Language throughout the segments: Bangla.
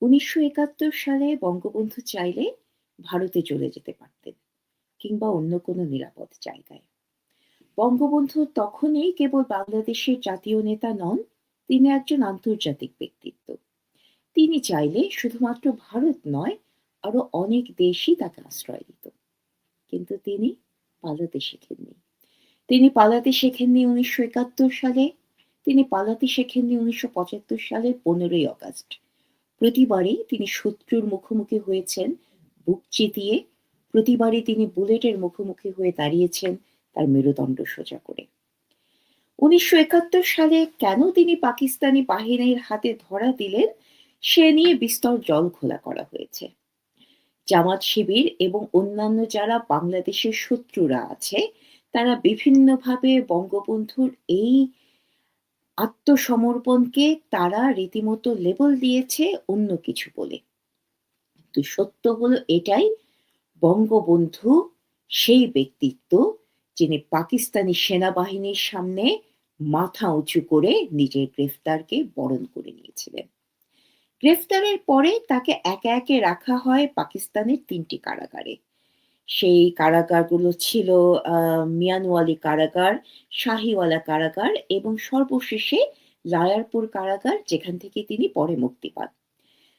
উনিশশো একাত্তর সালে বঙ্গবন্ধু চাইলে ভারতে চলে যেতে পারতেন কিংবা অন্য কোনো নিরাপদ জায়গায়। বঙ্গবন্ধু তখনই কেবল বাংলাদেশের জাতীয় নেতা নন, তিনি একজন আন্তর্জাতিক ব্যক্তিত্ব। তিনি চাইলে শুধুমাত্র ভারত নয়, আরও অনেক দেশই তাকে আশ্রয় দিত। কিন্তু তিনি পালাতে শেখেননি। তিনি পালাতে শেখেননি উনিশশো একাত্তর সালে, তিনি পালাতে শেখেননি উনিশশো পঁচাত্তর পনেরোই আগস্ট প্রতিবারই তিনি শত্রুর মুখোমুখি হয়েছেন, বুক চিতিয়ে। প্রতিবারই তিনি বুলেটের মুখোমুখি হয়ে দাঁড়িয়েছেন তার মেরুদণ্ড সোজা করে। উনিশশো একাত্তর সালে কেন তিনি পাকিস্তানি বাহিনীর হাতে ধরা দিলেন, সে নিয়ে বিস্তর জল খোলা করা হয়েছে। জামাত শিবির এবং অন্যান্য যারা বাংলাদেশের শত্রুরা আছে, তারা বিভিন্নভাবে বঙ্গবন্ধুর এই আত্মসমর্পণকে তারা রীতিমতো লেবল দিয়েছে অন্য কিছু বলে। কিন্তু সত্য হলো এটাই, বঙ্গবন্ধু সেই ব্যক্তিত্ব যিনি পাকিস্তানি সেনাবাহিনীর সামনে মাথা উঁচু করে নিজের গ্রেফতারকে বরণ করে নিয়েছিলেন। গ্রেফতারের পরে তাকে একে একে রাখা হয় পাকিস্তানের তিনটি কারাগারে। সেই কারাগারগুলো ছিল মিয়ানওয়ালি কারাগার, শাহিওয়ালা কারাগার এবং সর্বশেষে লায়ারপুর কারাগার যেখান থেকে তিনি পরে মুক্তি পান।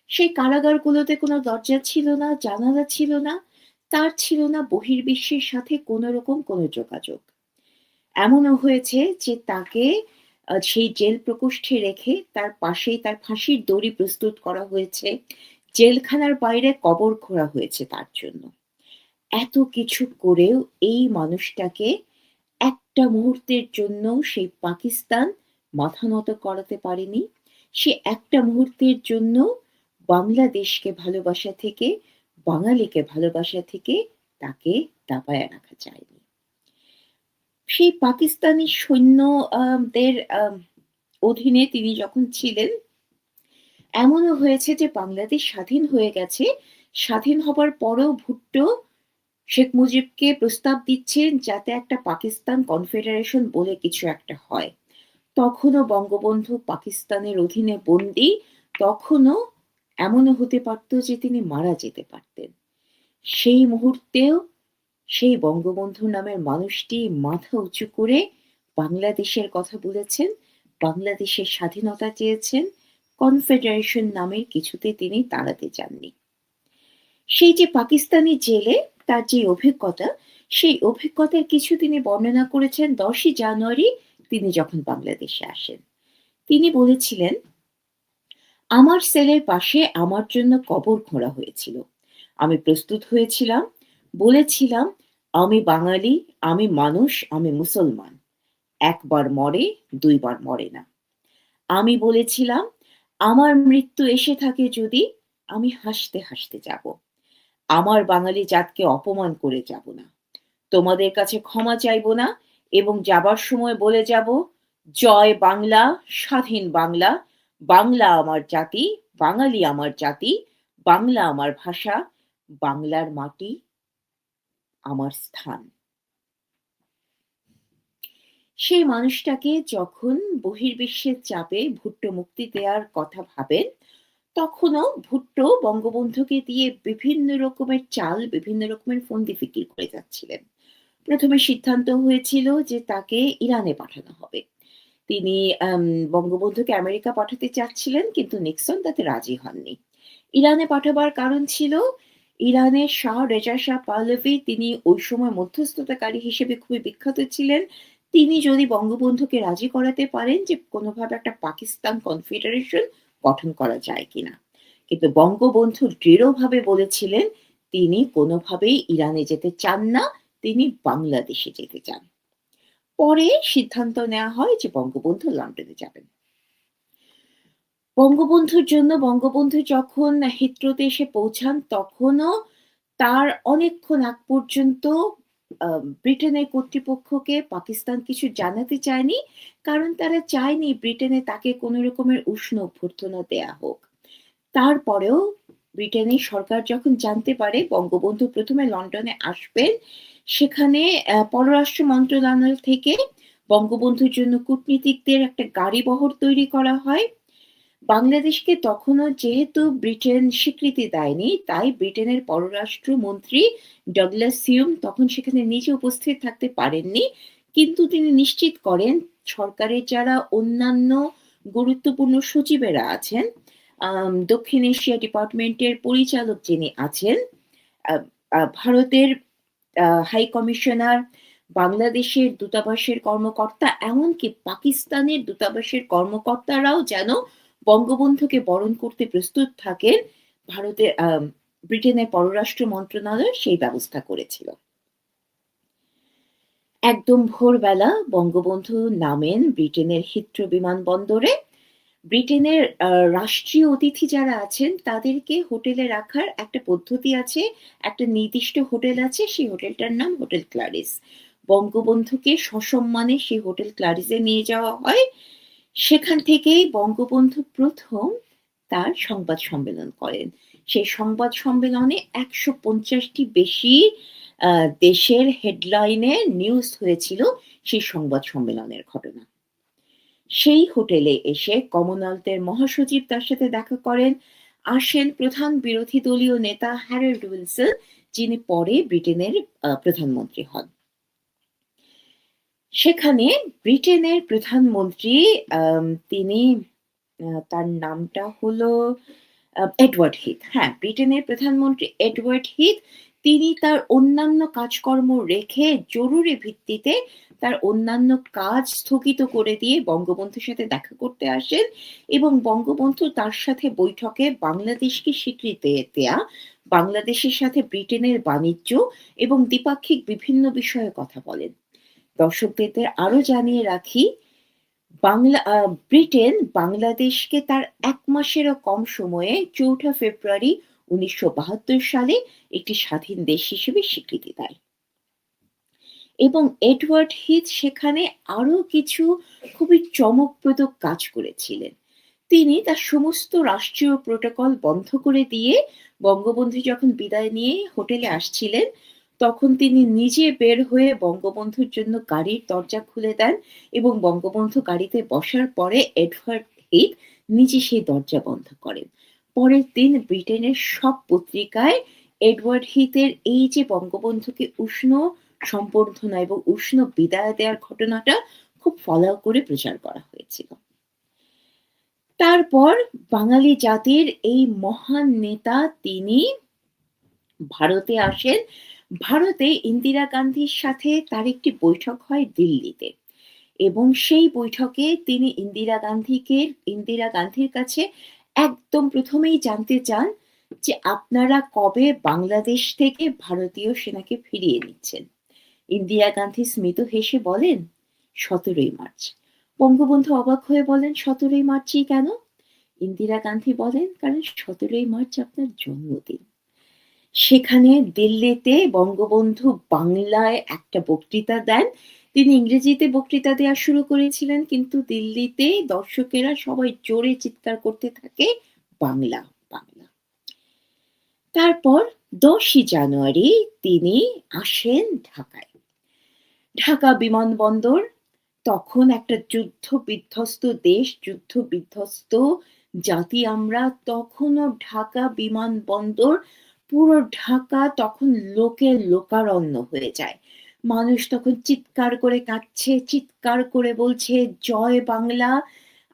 সেই কারাগারগুলোতে কোনো দরজা ছিল না, জানালা ছিল না, তার ছিল না বহির্বিশ্বের সাথে কোনো রকম কোনো যোগাযোগ। এমনও হয়েছে যে তাকে সেই জেল প্রকোষ্ঠে রেখে তার পাশেই তার ফাঁসির দড়ি প্রস্তুত করা হয়েছে, জেলখানার বাইরে কবর খোঁড়া হয়েছে তার জন্য। এত কিছু করেও এই মানুষটাকে একটা মুহূর্তের জন্য সেই পাকিস্তান মাথা নত করাতে পারেনি। সে একটা মুহূর্তের জন্য বাংলাদেশকে ভালোবাসা থেকে, বাঙালিকে ভালোবাসা থেকে তাকে দাবায় রাখা যায়নি সেই পাকিস্তানি সৈন্যদের অধীনে তিনি যখন ছিলেন, এমনও হয়েছে যে বাংলাদেশ স্বাধীন হয়ে গেছে। স্বাধীন হবার পরেও ভুট্টো শেখ মুজিবকে প্রস্তাব দিচ্ছেন যাতে একটা পাকিস্তান কনফেডারেশন বলে কিছু একটা হয়। তখনও বঙ্গবন্ধু পাকিস্তানের অধীনে বন্দি, তখনও এমনও হতে পারত যে তিনি মারা যেতে পারতেন। সেই মুহূর্তেও সেই বঙ্গবন্ধু নামের মানুষটি মাথা উঁচু করে বাংলাদেশের কথা বলেছেন, বাংলাদেশের স্বাধীনতা চেয়েছেন, কনফেডারেশন নামের কিছুতে তিনি তাড়াতে চাননি। সেই যে পাকিস্তানি জেলে তার যে অভিজ্ঞতা, সেই অভিজ্ঞতার কিছু তিনি বর্ণনা করেছেন দশই জানুয়ারি, তিনি যখন বাংলাদেশে আসেন। তিনি বলেছিলেন, আমার সেলের পাশে আমার জন্য কবর খোঁড়া হয়েছিল। আমি প্রস্তুত হয়েছিলাম, বলেছিলাম, আমি বাঙালি, আমি মানুষ, আমি মুসলমান। একবার মরে, দুইবার মরে না। আমি বলেছিলাম, আমার মৃত্যু এসে থাকে যদি আমি হাসতে হাসতে যাব। আমার বাঙালি জাতকে অপমান করে যাব না। তোমাদের কাছে ক্ষমা চাইব না এবং যাবার সময় বলে যাব, জয় বাংলা, স্বাধীন বাংলা বাংলা আমার জাতি, বাঙালি আমার জাতি, বাংলা আমার ভাষা, বাংলার মাটি আমার স্থান। সেই মানুষটাকে যখন বহির্বিশ্বের চাপে ভুট্টো মুক্তি দেওয়ার কথা ভাবেন তখনও ভুট্টো বঙ্গবন্ধুকে দিয়ে বিভিন্ন রকমের চাল, বিভিন্ন রকমের ফন্দি ফিকির করে যাচ্ছিলেন। প্রথমে সিদ্ধান্ত হয়েছিল যে তাকে ইরানে পাঠানো হবে। তিনি বঙ্গবন্ধুকে আমেরিকা পাঠাতে চাচ্ছিলেন, কিন্তু নিক্সন তাতে রাজি হননি। ইরানে পাঠাবার কারণ ছিল ইরানের শাহ রেজা শাহ পাহলভি তিনি ওই সময় মধ্যস্থতাকারী হিসেবে খুবই বিখ্যাত ছিলেন। তিনি যদি বঙ্গবন্ধুকে রাজি করাতে পারেন যে কোনোভাবে একটা পাকিস্তান কনফেডারেশন গঠন করা যায় কিনা। কিন্তু বঙ্গবন্ধু দৃঢ়ভাবে বলেছিলেন, তিনি কোনোভাবেই ইরানে যেতে চান না, তিনি বাংলাদেশে যেতে চান। পরে সিদ্ধান্ত নেওয়া হয় যে বঙ্গবন্ধু লন্ডনে যাবেন। বঙ্গবন্ধুর জন্য, বঙ্গবন্ধু যখন হিত্রোতে এসে পৌঁছান, তখনও তার অনেকক্ষণ আগ পর্যন্ত ব্রিটেনের কর্তৃপক্ষকে পাকিস্তান কিছু জানাতে চায়নি, কারণ তারা চায়নি ব্রিটেনে তাকে কোনো রকমের উষ্ণ অভ্যর্থনা দেয়া হোক। তারপরেও ব্রিটেনের সরকার যখন জানতে পারে বঙ্গবন্ধু প্রথমে লন্ডনে আসবেন, সেখানে পররাষ্ট্র মন্ত্রণালয় থেকে বঙ্গবন্ধুর জন্য কূটনীতিকদের একটা গাড়ি বহর তৈরি করা হয়। বাংলাদেশকে তখনও যেহেতু ব্রিটেন স্বীকৃতি দেয়নি, তাই ব্রিটেনের পররাষ্ট্রমন্ত্রী ডগলাস সিউম তখন সেখানে নিজে উপস্থিত থাকতে পারেননি। কিন্তু তিনি নিশ্চিত করেন, সরকারের যারা অন্যান্য গুরুত্বপূর্ণ সচিবেরা আছেন দক্ষিণ এশিয়া ডিপার্টমেন্টের পরিচালক যিনি আছেন ভারতের হাই কমিশনার, বাংলাদেশের দূতাবাসের কর্মকর্তা, এমনকি পাকিস্তানের দূতাবাসের কর্মকর্তারাও যেন বঙ্গবন্ধুকে বরণ করতে প্রস্তুত থাকেন ভারতের ব্রিটেনের পররাষ্ট্র মন্ত্রণালয় সেই ব্যবস্থা করেছিল। একদম ভোরবেলা বঙ্গবন্ধু নামেন ব্রিটেনের হিথ্রো বিমানবন্দরে। ব্রিটেনের রাষ্ট্রীয় অতিথি যারা আছেন তাদেরকে হোটেলে রাখার একটা পদ্ধতি আছে, একটা নির্দিষ্ট হোটেল আছে, সেই হোটেলটার নাম হোটেল ক্লারিস। বঙ্গবন্ধুকে সসম্মানে সেই হোটেল ক্লারিসে নিয়ে যাওয়া হয়। সেখান থেকেই বঙ্গবন্ধু প্রথম তার সংবাদ সম্মেলন করেন। সেই সংবাদ সম্মেলনে একশো পঞ্চাশটি বেশি দেশের হেডলাইনে নিউজ হয়েছিল সেই সংবাদ সম্মেলনের ঘটনা। সেই হোটেলে এসে কমনওয়েলথের মহাসচিব তার সাথে দেখা করেন। আসেন প্রধান বিরোধী দলীয় নেতা হ্যারল্ড উইলসন, যিনি পরে ব্রিটেনের প্রধানমন্ত্রী হন। সেখানে ব্রিটেনের প্রধানমন্ত্রী তিনি তার নামটা হলো এডওয়ার্ড হিথ। হ্যাঁ ব্রিটেনের প্রধানমন্ত্রী এডওয়ার্ড হিথ, তিনি তার অন্যান্য কাজকর্ম রেখে জরুরি ভিত্তিতে তার অন্যান্য কাজ স্থগিত করে দিয়ে বঙ্গবন্ধুর সাথে দেখা করতে আসেন এবং বঙ্গবন্ধু তার সাথে বৈঠকে বাংলাদেশকে স্বীকৃতি দেয়া, বাংলাদেশের সাথে ব্রিটেনের বাণিজ্য এবং দ্বিপাক্ষিক বিভিন্ন বিষয়ে কথা বলেন। দর্শকদের আরও জানিয়ে রাখি, বাংলা ব্রিটেন বাংলাদেশকে তার এক মাসেরও কম সময়ে চৌঠা ফেব্রুয়ারি উনিশশো বাহাত্তর সালে একটি স্বাধীন দেশ হিসেবে স্বীকৃতি দেয়। এবং এডওয়ার্ড হিথ সেখানে আরও কিছু খুবই চমকপ্রদ কাজ করেছিলেন। তিনি তার সমস্ত রাষ্ট্রীয় প্রোটোকল বন্ধ করে দিয়ে বঙ্গবন্ধু যখন বিদায় নিয়ে হোটেলে আসছিলেন তখন তিনি নিজে বের হয়ে বঙ্গবন্ধুর জন্য গাড়ির দরজা খুলে দেন এবং বঙ্গবন্ধু গাড়িতে বসার পরে এডওয়ার্ড হিথ নিজে সেই দরজা বন্ধ করেন। পরের দিন ব্রিটেনের সব পত্রিকায় এডওয়ার্ড হিথের এই যে বঙ্গবন্ধুকে উষ্ণ সম্বর্ধনা এবং উষ্ণ বিদায় দেওয়ার ঘটনাটা খুব ফলাও করে প্রচার করা হয়েছিল। তারপর বাঙালি জাতির এই মহান নেতা তিনি ভারতে আসেন। ভারতে ইন্দিরা গান্ধীর সাথে তার একটি বৈঠক হয় দিল্লিতে। এবং সেই বৈঠকে তিনি ইন্দিরা গান্ধীকে, ইন্দিরা গান্ধীর কাছে একদম প্রথমেই জানতে চান যে আপনারা কবে বাংলাদেশ থেকে ভারতীয় সেনাকে ফিরিয়ে নিচ্ছেন। ইন্দিরা গান্ধী স্মিত হেসে বলেন, সতেরোই মার্চ। বঙ্গবন্ধু অবাক হয়ে বলেন, সতেরোই মার্চই কেন? ইন্দিরা গান্ধী বলেন, কারণ সতেরোই মার্চ আপনার জন্মদিন। সেখানে দিল্লিতে বঙ্গবন্ধু বাংলায় একটা বক্তৃতা দেন। তিনি ইংরেজিতে বক্তৃতা দেওয়া শুরু করেছিলেন, কিন্তু দিল্লিতে দর্শকেরা সবাই জোরে চিৎকার করতে থাকে, বাংলা বাংলা। তারপর দশই জানুয়ারি তিনি আসেন ঢাকায়। ঢাকা বিমানবন্দর, তখন একটা যুদ্ধ বিধ্বস্ত দেশ, যুদ্ধ বিধ্বস্ত জাতি আমরা, তখনও ঢাকা বিমানবন্দর পুরো ঢাকা তখন লোকে লোকারণ্য হয়ে যায়। মানুষ তখন চিৎকার করে কাঁদছে, চিৎকার করে বলছে, জয় বাংলা।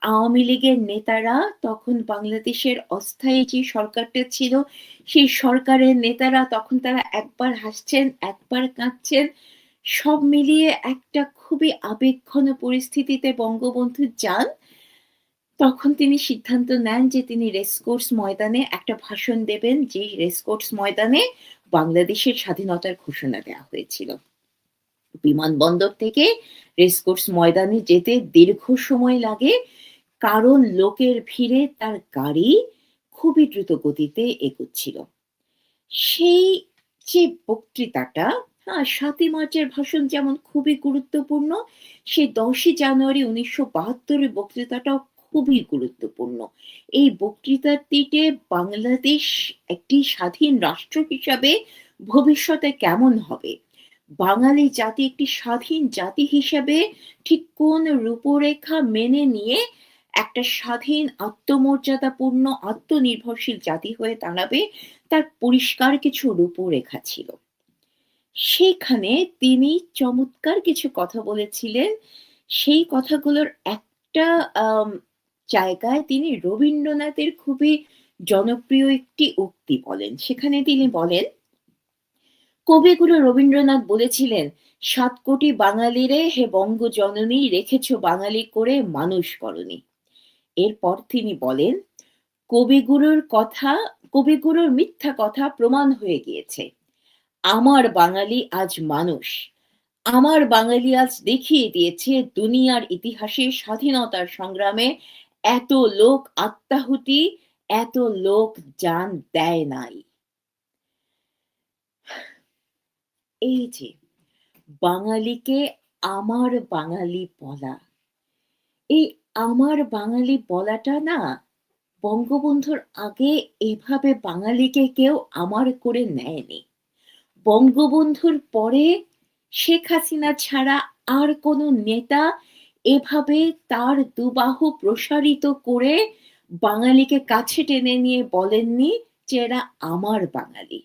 আওয়ামী লীগের নেতারা তখন বাংলাদেশের অস্থায়ী যে সরকারটা ছিল, সেই সরকারের নেতারা তখন তারা একবার হাসছেন, একবার কাঁদছেন। সব মিলিয়ে একটা খুবই আবেগঘন পরিস্থিতিতে বঙ্গবন্ধু যান তখন তিনি সিদ্ধান্ত নেন যে তিনি রেসকোর্স ময়দানে একটা ভাষণ দেবেন যে রেসকোর্স ময়দানে বাংলাদেশের স্বাধীনতার ঘোষণা দেওয়া হয়েছিল। বিমানবন্দর থেকে রেসকোর্স ময়দানে যেতে দীর্ঘ সময় লাগে, কারণ লোকের ভিড়ে তার গাড়ি খুবই দ্রুত গতিতে এগোচ্ছিল। সেই যে বক্তৃতাটা হ্যাঁ সাতই মার্চের ভাষণ যেমন খুবই গুরুত্বপূর্ণ, সেই দশই জানুয়ারি উনিশশো বাহাত্তরের বক্তৃতাটাও খুবই গুরুত্বপূর্ণ। এই বক্তৃতাটিতে বাংলাদেশ একটি স্বাধীন রাষ্ট্র হিসাবে ভবিষ্যতে কেমন হবে? বাঙালি জাতি একটি স্বাধীন জাতি হিসেবে ঠিক কোন রূপরেখা মেনে নিয়ে একটা স্বাধীন, আত্মমর্যাদাপূর্ণ, আত্মনির্ভরশীল জাতি হয়ে দাঁড়াবে তার পরিষ্কার কিছু রূপরেখা ছিল। সেইখানে তিনি চমৎকার কিছু কথা বলেছিলেন। সেই কথাগুলোর একটা জায়গায় তিনি রবীন্দ্রনাথের খুবই জনপ্রিয় একটি উক্তি বলেন। সেখানে তিনি বলেন, কবিগুরু রবীন্দ্রনাথ বলেছিলেন, সাত কোটি বাঙালিরে হে বঙ্গ জননী রেখেছ বাঙালি করে মানুষ করনি। এরপর তিনি বলেন, কবিগুরুর কথা, কবিগুরুর মিথ্যা কথা প্রমাণ হয়ে গিয়েছে। আমার বাঙালি আজ মানুষ। আমার বাঙালি আজ দেখিয়ে দিয়েছে দুনিয়ার ইতিহাসে স্বাধীনতার সংগ্রামে এত লোক আত্মাহুতি, এত লোক জান দেয় নাই। এই যে, বাঙালিকে আমার বাঙালি বলা। এই আমার বাঙালি বলাটা না, বঙ্গবন্ধুর আগে এভাবে বাঙালিকে কেউ আমার করে নেয়নি। বঙ্গবন্ধুর পরে শেখ হাসিনা ছাড়া আর কোনো নেতা এভাবে তার দুবাহু প্রসারিত করে বাঙালিকে কাছে টেনে নিয়ে বলেননি যে এরা আমার বাঙালি।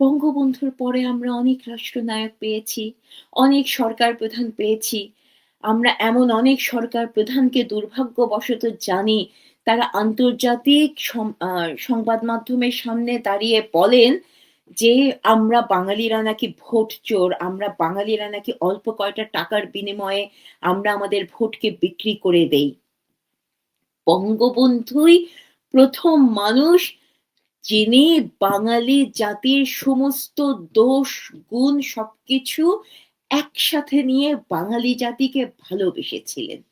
বঙ্গবন্ধুর পরে আমরা অনেক রাষ্ট্রনায়ক পেয়েছি, অনেক সরকার প্রধান পেয়েছি। আমরা এমন অনেক সরকার প্রধানকে দুর্ভাগ্যবশত জানি, তারা আন্তর্জাতিক সংবাদ মাধ্যমের সামনে দাঁড়িয়ে বলেন যে আমরা বাঙালিরা নাকি ভোট চোর, আমরা বাঙালিরা নাকি অল্প কয়টা টাকার বিনিময়ে আমরা আমাদের ভোটকে বিক্রি করে দেই। বঙ্গবন্ধুই প্রথম মানুষ যিনি বাঙালি জাতির সমস্ত দোষ, গুণ সবকিছু একসাথে নিয়ে বাঙালি জাতিকে ভালোবেসেছিলেন।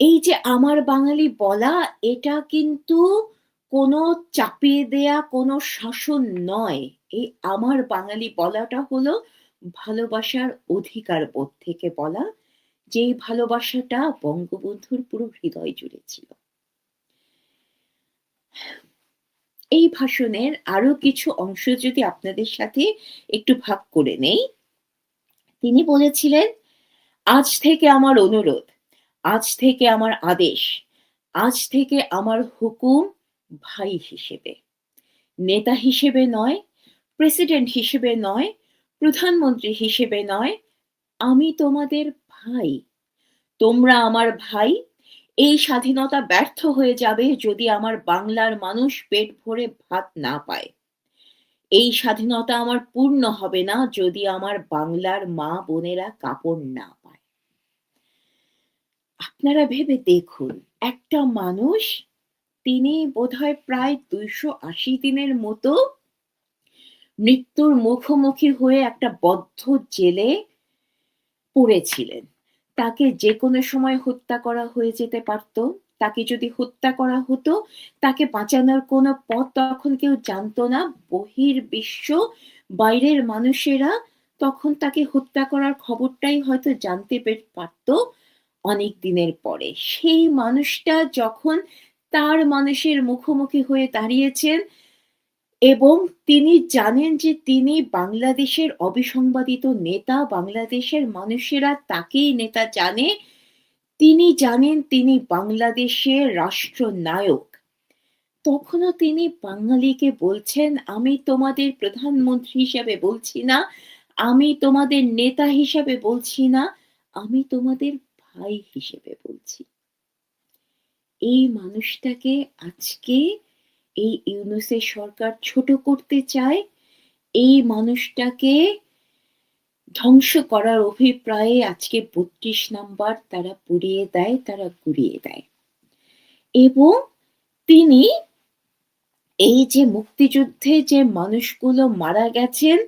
এই যে আমার বাঙালি বলা, এটা কিন্তু কোনো চাপিয়ে দেয়া, কোনো শাসন নয়। এই আমার বাঙালি বলাটা হলো ভালোবাসার অধিকার বোধ থেকে বলা, যেই ভালোবাসাটা বঙ্গবন্ধুর পুরো হৃদয় জুড়ে ছিল। এই ভাষণের আরও কিছু অংশ যদি আপনাদের সাথে একটু ভাগ করে নেই, তিনি বলেছিলেন, আজ থেকে আমার অনুরোধ, আজ থেকে আমার আদেশ, আজ থেকে আমার হুকুম ভাই হিসেবে। নেতা হিসেবে নয়, প্রেসিডেন্ট হিসেবে নয়, প্রধানমন্ত্রী হিসেবে নয়, আমি তোমাদের ভাই। তোমরা আমার ভাই, এই স্বাধীনতা ব্যর্থ হয়ে যাবে যদি আমার বাংলার মানুষ পেট ভরে ভাত না পায়। এই স্বাধীনতা আমার পূর্ণ হবে না যদি আমার বাংলার মা বোনেরা কাপড় না পায়। আপনারা ভেবে দেখুন, একটা মানুষ তিনি বোধহয় প্রায় দুইশো আশি দিনের মতো মৃত্যুর মুখোমুখি হয়ে একটা বদ্ধ জেলে পড়েছিলেন। তাকে যে কোনো সময় হত্যা করা হয়ে যেতে পারত। তাকে যদি হত্যা করা হতো, তাকে বাঁচানোর কোনো পথ তখন কেউ জানতো না। বহির বিশ্ব বাইরের মানুষেরা তখন তাকে হত্যা করার খবরটাই হয়তো জানতে পারত অনেক দিনের পরে। সেই মানুষটা যখন তার মানুষের মুখোমুখি হয়ে দাঁড়িয়েছেন এবং তিনি জানেন যে তিনি বাংলাদেশের অবিসংবাদিত নেতা, বাংলাদেশের মানুষেরা তাকেই নেতা জানে। তিনি জানেন তিনি বাংলাদেশের রাষ্ট্রনায়ক। তখনও তিনি বাঙালিকে বলছেন, আমি তোমাদের প্রধানমন্ত্রী হিসাবে বলছি না, আমি তোমাদের নেতা হিসাবে বলছি না, আমি তোমাদের ভাই হিসেবে বলছি। এই মানুষটাকে আজকে এই ইউনুসের সরকার ছোট করতে চায়, এই মানুষটাকে ধ্বংস করার অভিপ্রায়ে আজকে বত্রিশ নাম্বার তারা পুড়িয়ে দেয়, তারা গুড়িয়ে দেয়। এবং তিনি এই যে মুক্তিযুদ্ধে যে মানুষগুলো মারা গেছেন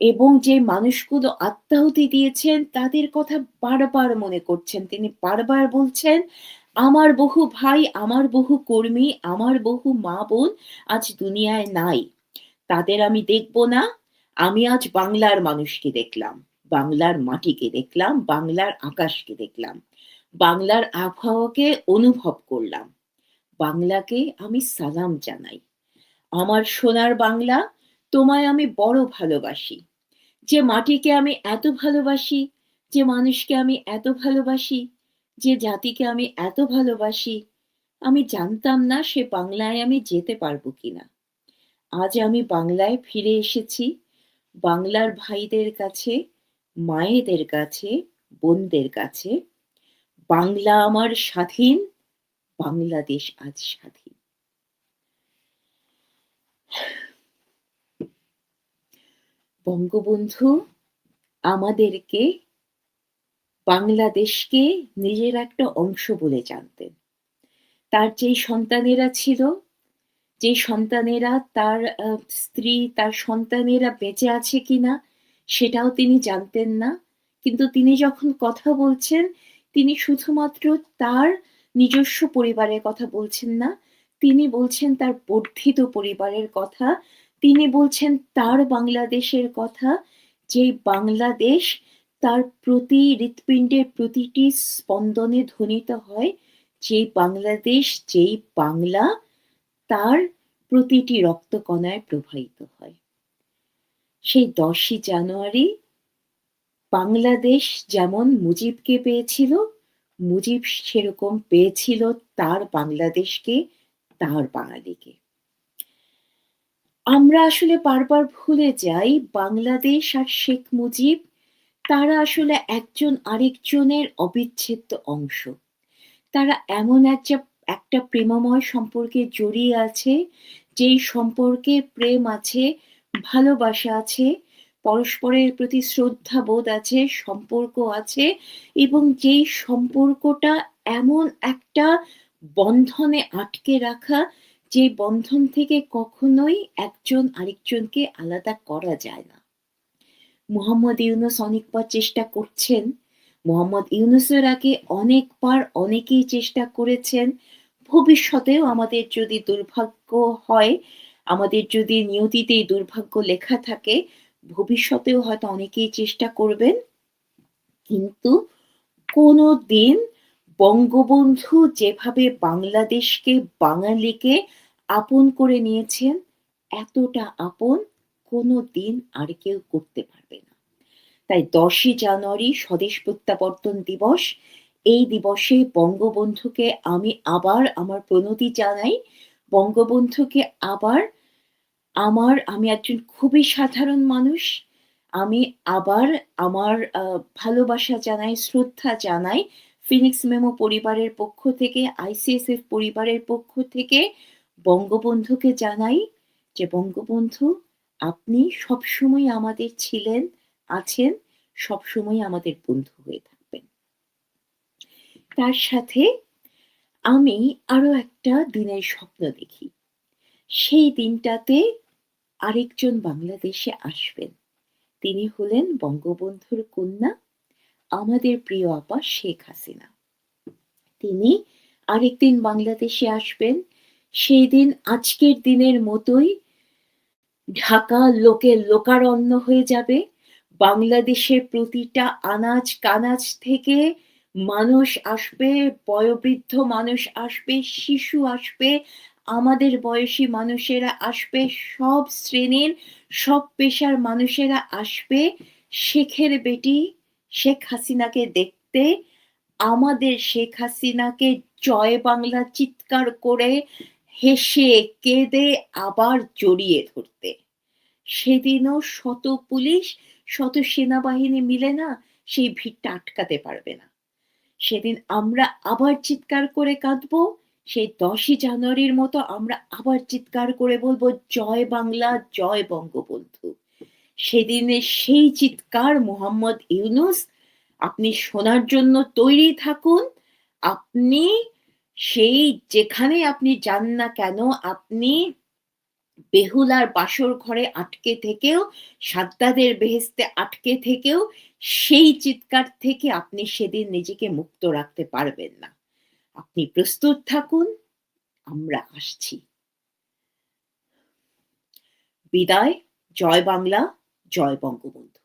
এবং যে মানুষগুলো আত্মাহুতি দিয়েছেন, তাদের কথা বারবার মনে করছেন। তিনি বারবার বলছেন আমার বহু ভাই, আমার বহু কর্মী, আমার বহু মা বোন আজ দুনিয়ায় নাই। তাদের আমি দেখব না। আমি আজ বাংলার মানুষকে দেখলাম, বাংলার মাটিকে দেখলাম, বাংলার আকাশকে দেখলাম, বাংলার আবহাওয়াকে অনুভব করলাম। বাংলাকে আমি সালাম জানাই। আমার সোনার বাংলা, তোমায় আমি বড় ভালোবাসি। যে মাটিকে আমি এত ভালোবাসি, যে মানুষকে আমি এত ভালোবাসি যে জাতিকে আমি এত ভালোবাসি, আমি জানতাম না সে বাংলায় আমি যেতে পারব কিনা। আজ আমি বাংলায় ফিরে এসেছি, বাংলার ভাইদের কাছে, মায়েদের কাছে, বোনদের কাছে। বাংলা আমার স্বাধীন, বাংলাদেশ আজ স্বাধীন। বঙ্গবন্ধু, আমাদেরকে বাংলাদেশকে নিজের একটা অংশ বলে জানতেন। তার যেই সন্তানেরা ছিল যে সন্তানেরা তার স্ত্রী, তার সন্তানেরা বেঁচে আছে কিনা সেটাও তিনি জানতেন না। কিন্তু তিনি যখন কথা বলছেন, তিনি শুধুমাত্র তার নিজস্ব পরিবারের কথা বলছেন না, তিনি বলছেন তার বর্ধিত পরিবারের কথা, তিনি বলছেন তার বাংলাদেশের কথা যে বাংলাদেশ তার প্রতি, হৃৎপিণ্ডের প্রতিটি স্পন্দনে ধ্বনিত হয় যে বাংলাদেশ, যেই বাংলা, তার প্রতিটি রক্তকণায় প্রবাহিত হয়। সেই দশই জানুয়ারি, বাংলাদেশ যেমন মুজিবকে পেয়েছিল, মুজিব সেরকম পেয়েছিল তার বাংলাদেশকে, তার বাঙালিকে। আমরা আসলে বারবার ভুলে যাই, বাংলাদেশ আর শেখ মুজিব তারা আসলে একজন আরেকজনের অবিচ্ছেদ্য অংশ। তারা এমন একটা একটা প্রেমময় সম্পর্কে জড়িয়ে আছে, যেই সম্পর্কে প্রেম আছে, ভালোবাসা আছে, পরস্পরের প্রতি শ্রদ্ধা বোধ আছে, সম্পর্ক আছে, এবং যেই সম্পর্কটা এমন একটা বন্ধনে আটকে রাখা, যে বন্ধন থেকে কখনোই একজন আরেকজনকে আলাদা করা যায় না। মোহাম্মদ ইউনুস অনেকবার চেষ্টা করছেন। মোহাম্মদ ইউনুসের আগে অনেকবার অনেকেই চেষ্টা করেছেন। ভবিষ্যতেও আমাদের যদি দুর্ভাগ্য হয়, আমাদের যদি নিয়তিতে দুর্ভাগ্য লেখা থাকে, ভবিষ্যতেও হয়তো অনেকেই চেষ্টা করবেন। কিন্তু কোনো দিন বঙ্গবন্ধু যেভাবে বাংলাদেশকে বাঙালিকে আপন করে নিয়েছেন, এতটা আপন কোনো দিন আর কেউ করতে পারবে না। তাই দশই জানুয়ারি স্বদেশ প্রত্যাবর্তন দিবস, এই দিবসে বঙ্গবন্ধুকে আমি আবার আমার প্রণতি জানাই। বঙ্গবন্ধুকে আবার আমার, আমি একজন খুবই সাধারণ মানুষ, আমি আবার আমার ভালোবাসা জানাই, শ্রদ্ধা জানাই ফিনিক্স মেমো পরিবারের পক্ষ থেকে, আইসিএসএফ পরিবারের পক্ষ থেকে। বঙ্গবন্ধুকে জানাই যে, বঙ্গবন্ধু আপনি সবসময় আমাদের ছিলেন, আছেন, সবসময় আমাদের বন্ধু হয়ে থাকবেন। তার সাথে আমি আরও একটা দিনের স্বপ্ন দেখি। সেই দিনটাতে আরেকজন বাংলাদেশে আসবেন। তিনি হলেন বঙ্গবন্ধুর কন্যা, আমাদের প্রিয় আপা শেখ হাসিনা। তিনি আরেকদিন বাংলাদেশে আসবেন। সেই দিন আজকের দিনের মতোই ঢাকা লোকের লোকারণ্য হয়ে যাবে। বাংলাদেশের প্রতিটা আনাজ কানাজ থেকে মানুষ আসবে, বয়োবৃদ্ধ মানুষ আসবে, শিশু আসবে, আমাদের বয়সী মানুষেরা আসবে, সব শ্রেণির, সব পেশার মানুষেরা আসবে। শেখের বেটি শেখ হাসিনাকে দেখতে, আমাদের শেখ হাসিনাকে জয় বাংলা চিৎকার করে হেসে কেঁদে আবার জড়িয়ে ধরতে। সেদিনও শত পুলিশ, শত সেনাবাহিনী মিলে না সেই ভিড়টা আটকাতে পারবে না। সেদিন আমরা আবার চিৎকার করে কাঁদবো, সেই দশই জানুয়ারির মতো আমরা আবার চিৎকার করে বলব, জয় বাংলা, জয় বঙ্গবন্ধু। সেদিনে সেই চিৎকার মোহাম্মদ ইউনুস, আপনি শোনার জন্য তৈরি থাকুন, আপনি সেই যেখানে আপনি যান না কেন, আপনি বেহুলার বাসর ঘরে আটকে থেকেও, সাদ্দাদের বেহেস্তে আটকে থেকেও, সেই চিৎকার থেকে আপনি সেদিন নিজেকে মুক্ত রাখতে পারবেন না। আপনি প্রস্তুত থাকুন, আমরা আসছি। বিদায়, জয় বাংলা, জয় বঙ্গবন্ধু।